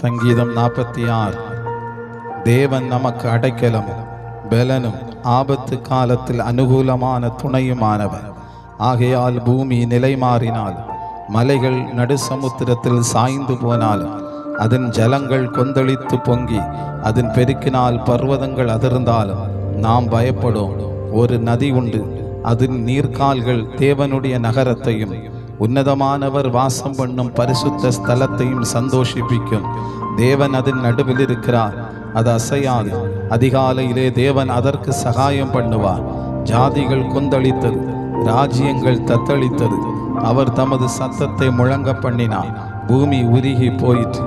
சங்கீதம் நாற்பத்தி ஆறு தேவன் நமக்கு அடைக்கலம் பலனும் ஆபத்து காலத்தில் அனுகூலமான துணையுமானவர். ஆகையால் பூமி நிலை மாறினால் மலைகள் நடுசமுத்திரத்தில் சாய்ந்து போனாலும் அதன் ஜலங்கள் கொந்தளித்து பொங்கி அதன் பெருக்கினால் பர்வதங்கள் அதிர்ந்தாலும் நாம் பயப்படும். ஒரு நதி உண்டு அதன் நீர்க்கால்கள் தேவனுடைய நகரத்தையும் உன்னதமானவர் வாசம் பண்ணும் பரிசுத்த ஸ்தலத்தையும் சந்தோஷிப்பிக்கும். தேவன் அதன் நடுவில் இருக்கிறார். அது அசையாது. அதிகாலையிலே தேவன் அதற்கு சகாயம் பண்ணுவார். ஜாதிகள் கொந்தளித்தது. ராஜ்யங்கள் தத்தளித்தது. அவர் தமது சத்தத்தை முழங்க பண்ணினார். பூமி உருகி போயிற்று.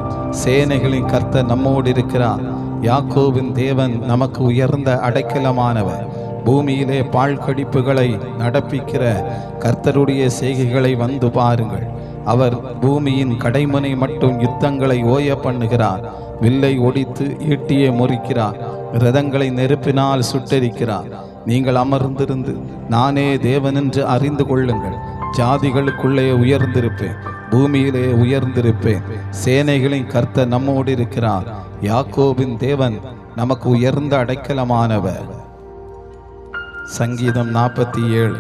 சேனைகளின் கர்த்த நம்மோடு இருக்கிறார். யாக்கோவின் தேவன் நமக்கு உயர்ந்த அடைக்கலமானவர். பூமியிலே பாழ்கடிப்புகளை நடப்பிக்கிற கர்த்தருடைய செய்கைகளை வந்து பாருங்கள். அவர் பூமியின் கடைமுனை மட்டும் யுத்தங்களை ஓய பண்ணுகிறார். வில்லை ஒடித்து ஈட்டியை முறிக்கிறார். ரதங்களை நெருப்பினால் சுட்டரிக்கிறார். நீங்கள் அமர்ந்திருந்து நானே தேவனென்று அறிந்து கொள்ளுங்கள். ஜாதிகளுக்குள்ளே உயர்ந்திருப்பேன். பூமியிலே உயர்ந்திருப்பேன். சேனைகளின் கர்த்தர் நம்மோடு இருக்கிறார். யாக்கோபின் தேவன் நமக்கு உயர்ந்த அடைக்கலமானவர். சங்கீதம் நாற்பத்தி ஏழு.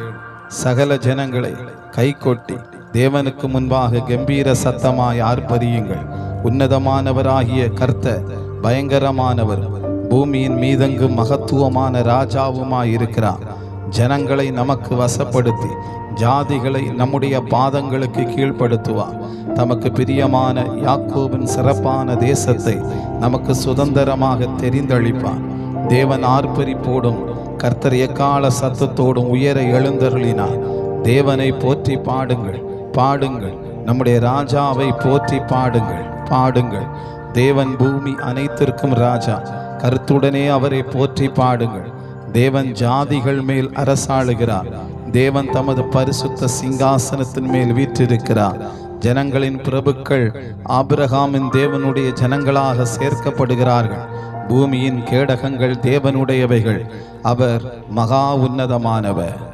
சகல ஜனங்களை கைகொட்டி தேவனுக்கு முன்பாக கம்பீர சத்தமாய் ஆர்ப்பரியுங்கள். உன்னதமானவராகிய கர்த்தர் பயங்கரமானவர். பூமியின் மீதங்கு மகத்துவமான ராஜாவுமாய் இருக்கிறார். ஜனங்களை நமக்கு வசப்படுத்தி ஜாதிகளை நம்முடைய பாதங்களுக்கு கீழ்ப்படுத்துவார் தமக்கு பிரியமான யாக்கோவின் சிறப்பான தேசத்தை நமக்கு சுதந்திரமாக தெரிந்தளிப்பார். தேவன் ஆர்ப்பரிப்போடும் கர்த்தர் எக்கால சத்தத்தோடும் உயர எழுந்தருளினார். தேவனை போற்றி பாடுங்கள் பாடுங்கள். நம்முடைய ராஜாவை போற்றி பாடுங்கள் பாடுங்கள். தேவன் பூமி அனைத்திற்கும் ராஜா. கருத்துடனே அவரை போற்றி பாடுங்கள். தேவன் ஜாதிகள் மேல் அரசாளுகிறார். தேவன் தமது பரிசுத்த சிங்காசனத்தின் மேல் வீற்றிருக்கிறார். ஜனங்களின் பிரபுக்கள் ஆபிரகாமின் தேவனுடைய ஜனங்களாக சேர்க்கப்படுகிறார்கள். பூமியின் கேடகங்கள் தேவனுடையவைகள். அவர் மகா உன்னதமானவர்.